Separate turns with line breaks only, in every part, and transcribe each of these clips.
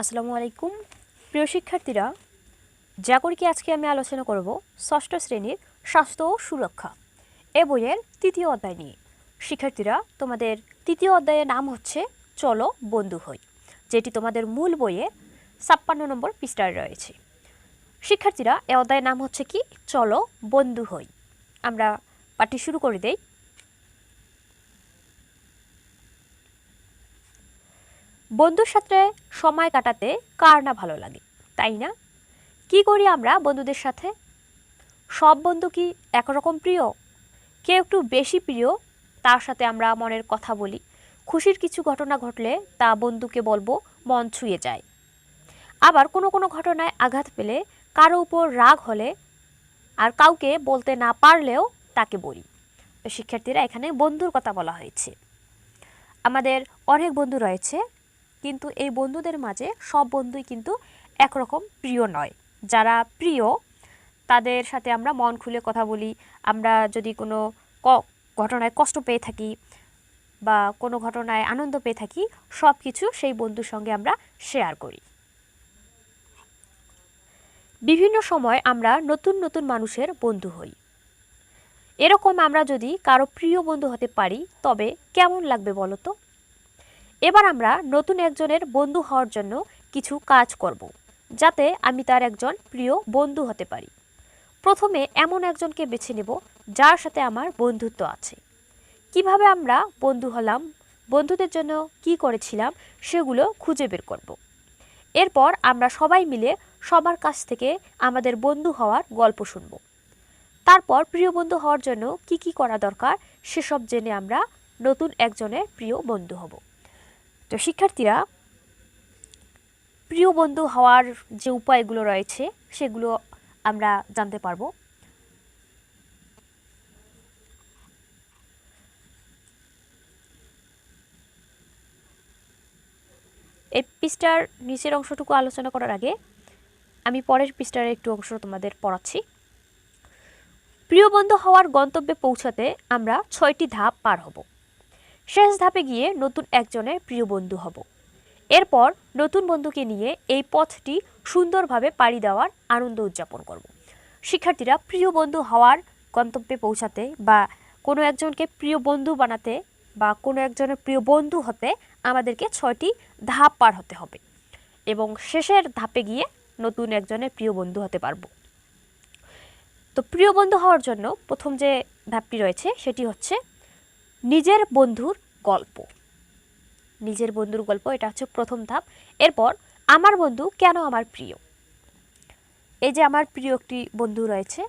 আসসালামু আলাইকুম। প্রিয় শিক্ষার্থীরা, যা করি কি আজকে আমি আলোচনা করব ষষ্ঠ শ্রেণির স্বাস্থ্য ও সুরক্ষা এ বইয়ের তৃতীয় অধ্যায় নিয়ে। শিক্ষার্থীরা, তোমাদের তৃতীয় অধ্যায়ের নাম হচ্ছে চলো বন্ধু হই, যেটি তোমাদের মূল বইয়ে ছাপ্পান্ন নম্বর পৃষ্ঠায় রয়েছে। শিক্ষার্থীরা, এ অধ্যায়ের নাম হচ্ছে কি? চলো বন্ধু হই। আমরা পাঠটি শুরু করে দেই। বন্ধুর সাথে সময় কাটাতে কার না ভালো লাগে, তাই না? কি করি আমরা বন্ধুদের সাথে? সব বন্ধু কি একরকম প্রিয়? কেউ একটু বেশি প্রিয়, তার সাথে আমরা মনের কথা বলি। খুশির কিছু ঘটনা ঘটলে তা বন্ধুকে বলব মন ছুঁয়ে যায়। আবার কোনো কোনো ঘটনায় আঘাত পেলে কারও উপর রাগ হলে আর কাউকে বলতে না পারলেও তাকে বলি। শিক্ষার্থীরা এখানে বন্ধুর কথা বলা হয়েছে। আমাদের অনেক বন্ধু রয়েছে কিন্তু এই বন্ধুদের মাঝে সব বন্ধুই কিন্তু একরকম প্রিয় নয়। যারা প্রিয়, তাদের সাথে আমরা মন খুলে কথা বলি, আমরা যদি কোনো ক- ঘটনায় কষ্ট পেয়ে থাকি বা কোনো ঘটনায় আনন্দ পেয়ে থাকি সব কিছু সেই বন্ধুর সঙ্গে আমরা শেয়ার করি। বিভিন্ন সময় আমরা নতুন নতুন মানুষের বন্ধু হই। এরকম আমরা যদি কারও প্রিয় বন্ধু হতে পারি, তবে কেমন লাগবে বলো তো এবার আমরা নতুন একজনের বন্ধু হওয়ার জন্য কিছু কাজ করব, যাতে আমি তার একজন প্রিয় বন্ধু হতে পারি। প্রথমে এমন একজনকে বেছে নেব যার সাথে আমার বন্ধুত্ব আছে। কীভাবে আমরা বন্ধু হলাম, বন্ধুদের জন্য কি করেছিলাম, সেগুলো খুঁজে বের করব। এরপর আমরা সবাই মিলে সবার কাছ থেকে আমাদের বন্ধু হওয়ার গল্প শুনব। তারপর প্রিয় বন্ধু হওয়ার জন্য কি কি করা দরকার, সেসব জেনে আমরা নতুন একজনের প্রিয় বন্ধু হব। তো শিক্ষার্থীরা, প্রিয় বন্ধু হওয়ার যে উপায়গুলো রয়েছে, সেগুলো আমরা জানতে পারব। এই পৃষ্ঠার নিচের অংশটুকু আলোচনা করার আগে, আমি পরের পৃষ্ঠার একটু অংশ তোমাদের পড়াচ্ছি। প্রিয় বন্ধু হওয়ার গন্তব্যে পৌঁছাতে আমরা ছয়টি ধাপ পার হব। শেষ ধাপে গিয়ে নতুন একজনের প্রিয় বন্ধু হব। এরপর নতুন বন্ধুকে নিয়ে এই পথটি সুন্দরভাবে পাড়ি দেওয়ার আনন্দ উদযাপন করব। শিক্ষার্থীরা প্রিয় বন্ধু হওয়ার গন্তব্যে পৌঁছাতে বা কোনো একজনকে প্রিয় বন্ধু বানাতে বা কোনো একজনের প্রিয় বন্ধু হতে আমাদেরকে ছয়টি ধাপ পার হতে হবে এবং শেষের ধাপে গিয়ে নতুন একজনের প্রিয় বন্ধু হতে পারব। তো প্রিয় বন্ধু হওয়ার জন্য প্রথম যে ধাপটি রয়েছে সেটি হচ্ছে নিজের বন্ধুর গল্প। নিজের বন্ধুর গল্প, এটা হচ্ছে প্রথম ধাপ। এরপর, আমার বন্ধু কেন আমার প্রিয়? এই যে আমার প্রিয় একটি বন্ধু রয়েছে,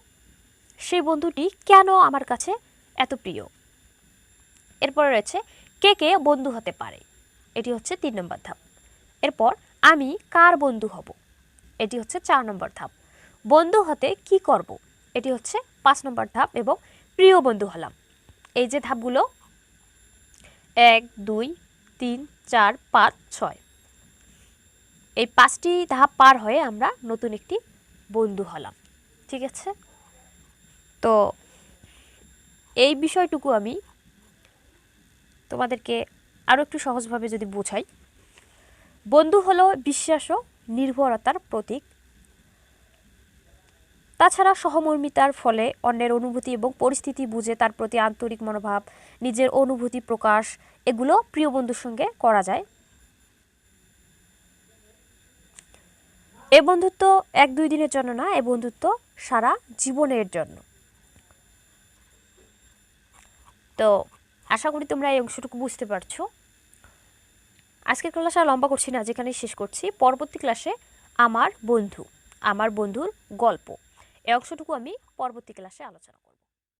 সেই বন্ধুটি কেন আমার কাছে এত প্রিয়? এরপর রয়েছে, কে কে বন্ধু হতে পারে? এটি হচ্ছে তিন নম্বর ধাপ। এরপর, আমি কার বন্ধু হব? এটি হচ্ছে চার নম্বর ধাপ। বন্ধু হতে কি করব? এটি হচ্ছে পাঁচ নম্বর ধাপ এবং প্রিয় বন্ধু হলাম। এই যে ধাপগুলো এক, দুই, তিন, চার, পাঁচ, ছয়। এই পাঁচটি ধাপ পার হয়ে আমরা নতুন একটি বন্ধু হলাম, ঠিক আছে? তো এই বিষয়টুকু আমি তোমাদেরকে আরও একটু সহজভাবে যদি বোঝাই। বন্ধু হলো বিশ্বাস ও নির্ভরতার প্রতীক। তাছাড়া সহমর্মিতার ফলে অন্যের অনুভূতি এবং পরিস্থিতি বুঝে তার প্রতি আন্তরিক মনোভাব, নিজের অনুভূতি প্রকাশ, এগুলো প্রিয় বন্ধুর সঙ্গে করা যায়। এ বন্ধুত্ব এক দুই দিনের জন্য না, এ বন্ধুত্ব সারা জীবনের জন্য। তো আশা করি তোমরা এই অংশটুকু বুঝতে পারছ। আজকের ক্লাস আর লম্বা করছি না, যেখানেই শেষ করছি। পরবর্তী ক্লাসে আমার বন্ধু, আমার বন্ধুর গল্প। এই অংশটুকু আমি পরবর্তী ক্লাসে আলোচনা করব।